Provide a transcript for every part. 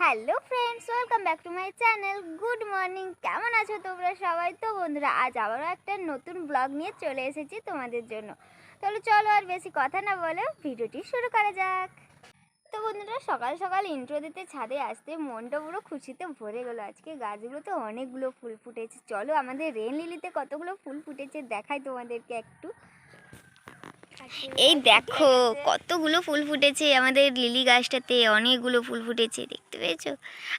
Hello friends, welcome back to my channel. Good morning. কেমন আছো তোমরা সবাই? তো বন্ধুরা, আজ আবারও একটা নতুন ব্লগ নিয়ে চলে এসেছি তোমাদের জন্য। তাহলে চলো আর বেশি কথা না বলে ভিডিওটি শুরু করা যাক। তো বন্ধুরা, সকাল সকাল ইন্ট্রো দিতে ছাদে আসতে মনটা পুরো খুশিতে ভরে গেলো। আজকে গাছগুলোতে অনেকগুলো ফুল ফুটেছে। চলো আমাদের রেন লিলিতে কতগুলো ফুল ফুটেছে দেখাই তোমাদেরকে একটু। এই দেখো, কতগুলো ফুল ফুটেছে আমাদের লিলি গাছটাতে, অনেকগুলো ফুল ফুটেছে, দেখতে পেয়েছ?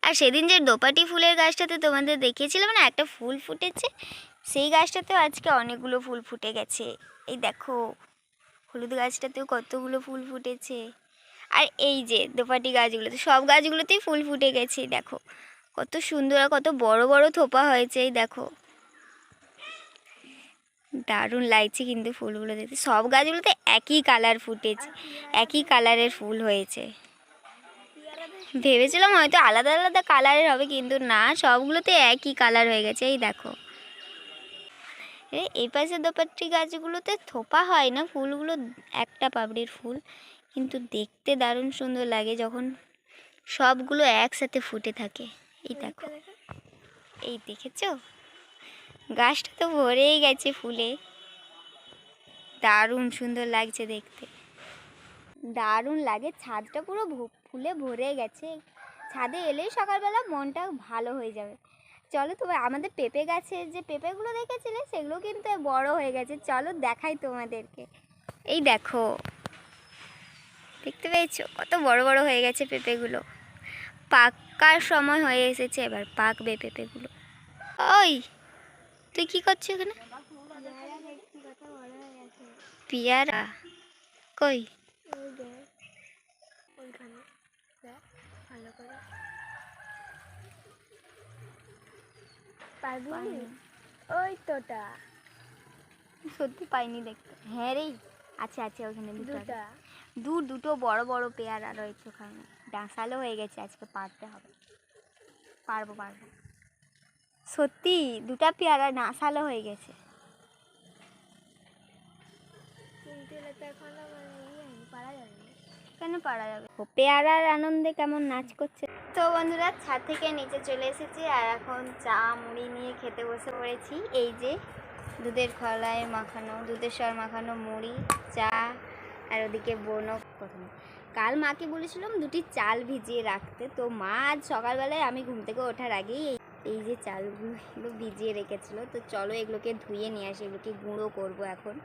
আর সেদিন যে দোপাটি ফুলের গাছটাতে তোমাদের দেখিয়েছিলাম না, একটা ফুল ফুটেছে, সেই গাছটাতেও আজকে অনেকগুলো ফুল ফুটে গেছে। এই দেখো, হলুদ গাছটাতেও কতগুলো ফুল ফুটেছে। আর এই যে দোপাটি গাছগুলোতে, সব গাছগুলোতেই ফুল ফুটে গেছে, দেখো। কত সুন্দর আর কত বড় বড় থোপা হয়েছে, এই দেখো। দারুণ লাগছে কিন্তু ফুলগুলো দেখতে। সব গাছগুলোতে একই কালার ফুটেছে, একই কালারের ফুল হয়েছে। ভেবেছিলাম হয়তো আলাদা আলাদা কালারের হবে, কিন্তু না, সবগুলোতে একই কালার হয়ে গেছে, এই দেখো। এই পাশে দোপাট্টি গাছগুলোতে থোপা হয় না, ফুলগুলো একটা পাপড়ির ফুল, কিন্তু দেখতে দারুণ সুন্দর লাগে যখন সবগুলো একসাথে ফুটে থাকে। এই দেখো। এই দেখেছ? গাছটা তো ভরেই গেছে ফুলে। দারুণ সুন্দর লাগছে দেখতে। দারুণ লাগে, ছাদটা পুরো ফুলে ভরে গেছে। ছাদে এলেই সকালবেলা মনটা ভালো হয়ে যাবে। চলো তো আমাদের পেঁপে গাছে যে পেঁপেগুলো দেখেছিলে, সেগুলো কিন্তু বড় হয়ে গেছে। চলো দেখাই তোমাদেরকে। এই দেখো, দেখতে পেয়েছ? কত বড় বড় হয়ে গেছে পেঁপেগুলো। পাকার সময় হয়ে এসেছে এবার, পাকবে পেঁপেগুলো। ওই! তুই কি করছিস এখানে? পিয়ারা। কই? ওই তোটা সত্যি পাইনি দেখতে। হ্যাঁ রে আছে আছে ওখানে দুটা? দূর দুটো বড় বড় পেয়ারা রয়েছে ওখানে। ডাঁসালো হয়ে গেছে আজকে পারতে হবে। পারব পারব। সত্যি দুটা পেয়ারা ডাঁসালো হয়ে গেছে। না। কেন পারা যাবে? পেয়ারার আনন্দে কেমন নাচ করছে। তো বন্ধুরা ছাদ থেকে নিচে চলে এসেছি আর এখন চা মুড়ি নিয়ে খেতে বসে পড়েছি। এই যে দুধের খলায় মাখানো দুধের স্বর মাখানো মুড়ি চা আর ওদিকে বনক প্রথমে কাল মাকে বলেছিলাম দুটি চাল ভিজিয়ে রাখতে। তো মা আজ সকালবেলায় আমি ঘুম থেকে ওঠার আগেই এই যে চালগুলো এগুলো ভিজিয়ে রেখেছিল, তো চলো এগুলোকে ধুয়ে নিয়ে আসি, এগুলোকে গুঁড়ো করব এখন।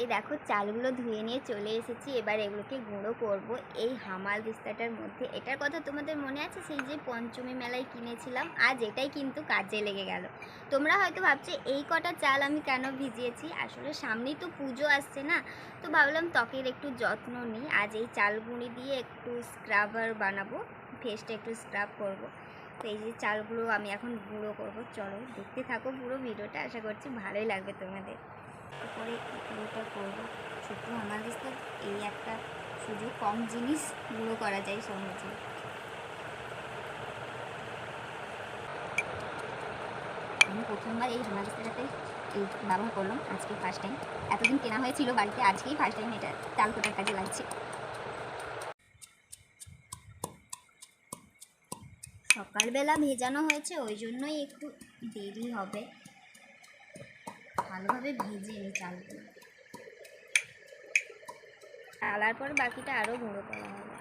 এই দেখো, চালগুলো ধুয়ে নিয়ে চলে এসেছি, এবার এগুলোকে গুঁড়ো করব। এই হামাল দিস্তাটার মধ্যে, এটার কথা তোমাদের মনে আছে? সেই যে পঞ্চমী মেলায় কিনেছিলাম, আজ এটাই কিন্তু কাজে লেগে গেল। তোমরা হয়তো ভাবছ, এই কটা চাল আমি কেন ভিজিয়েছি? আসলে সামনেই তো পুজো আসছে না, তো ভাবলাম ত্বকের একটু যত্ন নিই। আজ এই চাল গুঁড়ি দিয়ে একটু স্ক্রাবার বানাবো ফেসটা একটু স্ক্রাব করব। তো এই যে চালগুলো আমি এখন গুঁড়ো করব। চলো দেখতে থাকো পুরো ভিডিওটা, আশা করছি ভালোই লাগবে তোমাদের। তারপরে গুঁড়োটা করব। সত্যি আমার কাছে এই একটা সুযোগ কম জিনিস গুঁড়ো করা যায় সহজে। আমি প্রথমবার এই হেমালিস্তাটাতে এই ব্যবহার করলাম, আজকে ফার্স্ট টাইম এতদিন কেনা হয়েছিল বাড়িতে, আজকেই ফার্স্ট টাইম এটা চাল কোটার কাজে লাগছে। সকালবেলা ভেজানো হয়েছে, ওই জন্যই একটু দেরি হবে। ভালোভাবে ভেজে নিই চালগুলো। চালার পর বাকিটা আরও গুঁড়ো করা হবে।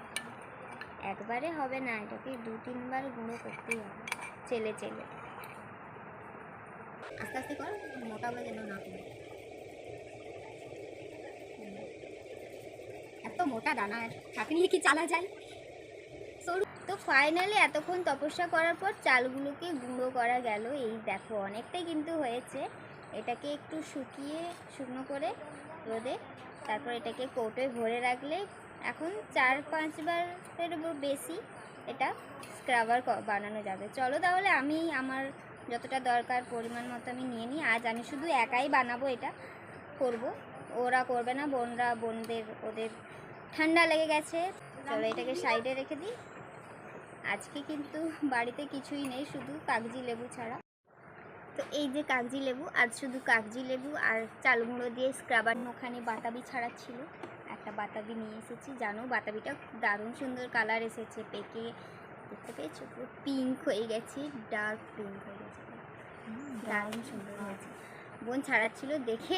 একবারে হবে না, এটাকে দু, তিনবার গুঁড়ো করতেই হবে, চেলে চেলে। আস্তে আস্তে কর, মোটা হয়ে যেন না এত মোটা দানা নিয়ে কি চালা যায়? তো ফাইনালি এতক্ষণ তপস্যা করার পর চালগুলোকে গুঁড়ো করা গেল। এই দেখো, অনেকটাই কিন্তু হয়েছে। এটাকে একটু শুকিয়ে শুকনো করে রোদে তারপর এটাকে কৌটোয় ভরে রাখলে এখন চার পাঁচবারের বেশি এটা স্ক্রাবার বানানো যাবে। চলো তাহলে আমি আমার যতটা দরকার পরিমাণ মতো আমি নিয়ে নিই। আজ আমি শুধু একাই বানাবো এটা, করব। ওরা করবে না, বোনরা, বোনদের, ওদের ঠান্ডা লেগে গেছে। চলো এটাকে সাইডে রেখে দিই। আজকে কিন্তু বাড়িতে কিছুই নেই শুধু কাগজি লেবু ছাড়া। তো এই যে কাগজি লেবু আজ শুধু কাগজি লেবু আর চাল গুঁড়ো দিয়ে স্ক্রাবার ওখানে বাতাবি ছাড়া ছিল একটা বাতাবি নিয়ে এসেছি জানো বাতাবিটা দারুণ সুন্দর কালার এসেছে পেকে দেখতে পেয়েছ? পুরো পিঙ্ক হয়ে গেছে ডার্ক পিঙ্ক হয়ে গেছে। দারুণ সুন্দর হয়েছে। বোন ছাড়াচ্ছিল দেখে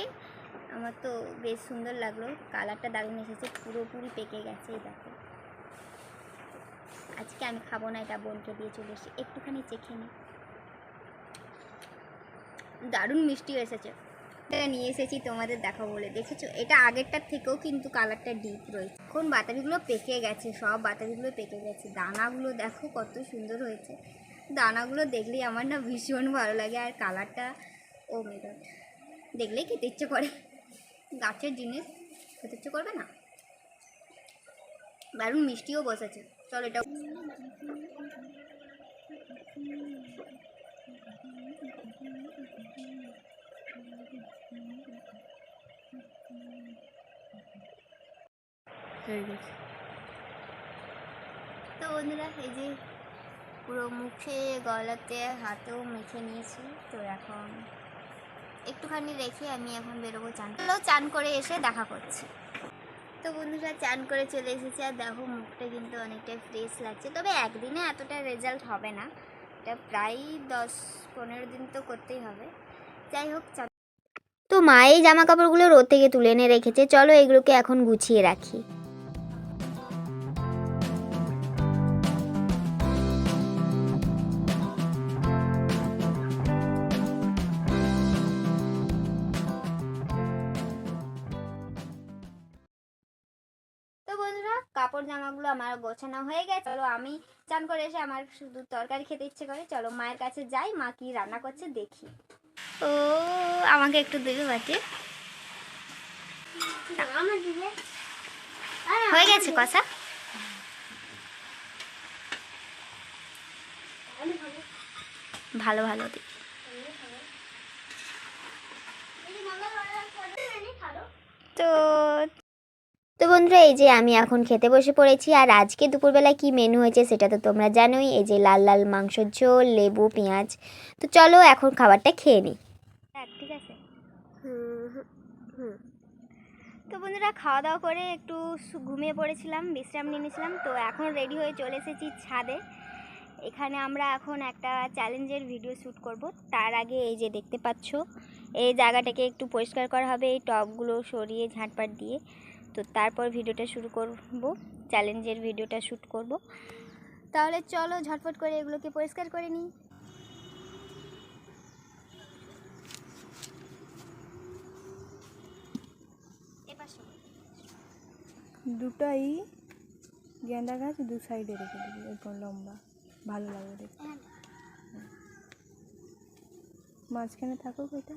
আমার তো বেশ সুন্দর লাগল কালারটা দারুণ এসেছে পুরোপুরি পেকে গেছে এই দেখো। আজকে আমি খাব না, এটা বোনকে দিয়ে চলে এসেছি। একটুখানি চেখে নিই দারুণ মিষ্টি এসেছে। এটা নিয়ে এসেছি, তোমাদের দেখাবো বলে। দেখেছ? এটা আগেরটার থেকেও কিন্তু কালারটা ডিপ রয়েছে। এখন বাতাবিগুলো পেকে গেছে, সব বাতাবিগুলো পেকে গেছে। দানাগুলো দেখো কত সুন্দর হয়েছে। দানাগুলো দেখলেই আমার না ভীষণ ভালো লাগে, আর কালারটা, ও মেগড দেখলেই খেতে ইচ্ছে করে। গাছের জিনিস খেতে ইচ্ছে করবে না। দারুণ মিষ্টিও বসেছে। চলো এটা তো বন্ধুরা এই যে পুরো মুখে গলাতে হাতেও মেখে নিয়েছি। তো এখন একটুখানি রেখে আমি এখন বেরোবো চান চান করে এসে দেখা করছি। তো বন্ধুরা চান করে চলে এসেছে আর দেখো মুখটা কিন্তু অনেকটাই ফ্রেশ লাগছে। তবে একদিনে এতটা রেজাল্ট হবে না। এটা প্রায় দশ পনেরো দিন তো করতেই হবে। যাই হোক তো মা এই জামা কাপড়গুলো রোদ থেকে তুলে এনে রেখেছে। চলো এগুলোকে এখন গুছিয়ে রাখি। বন্ধুরা, কাপড় জামাগুলো আমার গোছানো হয়ে গেছে। চলো আমি চান করে এসে আমার শুধু তরকারি খেতে ইচ্ছে করে। চলো মায়ের কাছে যাই, মা কি রান্না করছে দেখি। ও, আমাকে একটু দেবে বাটি হয়ে গেছে কষা ভালো ভালো দিই তো তো বন্ধুরা এই যে আমি এখন খেতে বসে পড়েছি আর আজকে দুপুরবেলায় কি মেনু হয়েছে সেটা তো তোমরা জানোই। এই যে লাল লাল মাংসর ঝোল লেবু পেঁয়াজ। তো চলো এখন খাবারটা খেয়ে নিই ঠিক আছে। তো বন্ধুরা খাওয়া দাওয়া করে একটু ঘুমিয়ে পড়েছিলাম বিশ্রাম নিয়ে নিয়েছিলাম। তো এখন রেডি হয়ে চলে এসেছি ছাদে। এখানে আমরা এখন একটা চ্যালেঞ্জের ভিডিও শ্যুট করব। তার আগে এই যে দেখতে পাচ্ছ এই জায়গাটাকে একটু পরিষ্কার করা হবে এই টবগুলো সরিয়ে ঝাঁটপাট দিয়ে। তো তারপর ভিডিওটা শুরু করব চ্যালেঞ্জের ভিডিওটা শ্যুট করব। তাহলে চলো ঝটপট করে এগুলোকে পরিষ্কার করে নিই। দুটাই গেঁদা গাছ দু সাইডে রেখে দিবি এরকম লম্বা। ভালো লাগবে দেখতে। হ্যাঁ। মাঝখানে থাকুক ওইটা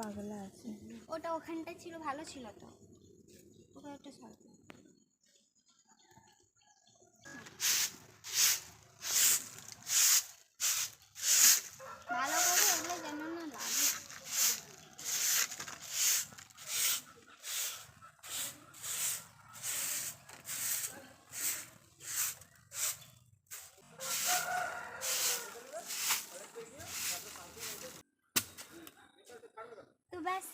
পাগলা আছে। ওটা ওখানটায় ছিল ভালো ছিল তো। ওটা একটা সর ভালো করে এগুলো যেন না লাগে তো ব্যাস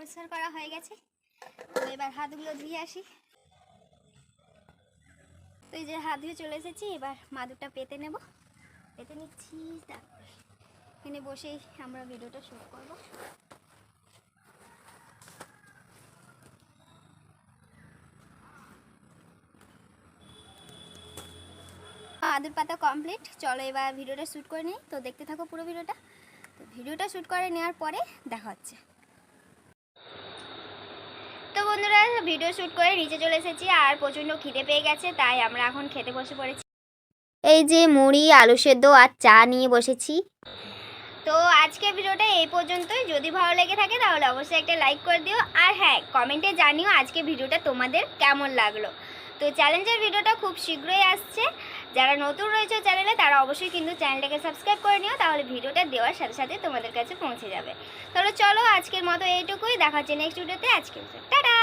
পরিষ্কার করা হয়ে গেছে। তো এবার হাতগুলো ধুয়ে আসি। তো এই যে হাত ধুয়ে চলে এসেছি, এবার মাদুরটা পেতে নেব। পেতে নিচ্ছি, তারপর এখানে বসেই আমরা ভিডিওটা শুট করব। মাদুর পাতা কমপ্লিট। চলো এবার ভিডিওটা শ্যুট করে নিই। তো দেখতে থাকো পুরো ভিডিওটা। তো ভিডিওটা শ্যুট করে নেওয়ার পরে দেখা হচ্ছে। বন্ধুরা ভিডিও শ্যুট করে নিচে চলে এসেছি আর প্রচণ্ড খিদে পেয়ে গেছে তাই আমরা এখন খেতে বসে পড়েছি। এই যে মুড়ি আলু সেদ্ধ আর চা নিয়ে বসেছি। তো আজকে ভিডিওটা এই পর্যন্তই। যদি ভালো লেগে থাকে তাহলে অবশ্যই একটা লাইক করে দিও। আর হ্যাঁ কমেন্টে জানিও আজকে ভিডিওটা তোমাদের কেমন লাগল। তো চ্যালেঞ্জের ভিডিওটা খুব শীঘ্রই আসছে। যারা নতুন রয়েছে চ্যানেলে, তারা অবশ্যই কিন্তু চ্যানেলটাকে সাবস্ক্রাইব করে নিও, তাহলে ভিডিওটা দেওয়ার সাথে সাথে তোমাদের কাছে পৌঁছে যাবে। তাহলে চলো আজকের মতো এইটুকুই, দেখা হচ্ছে নেক্সট ভিডিওতে আজকে টাটা!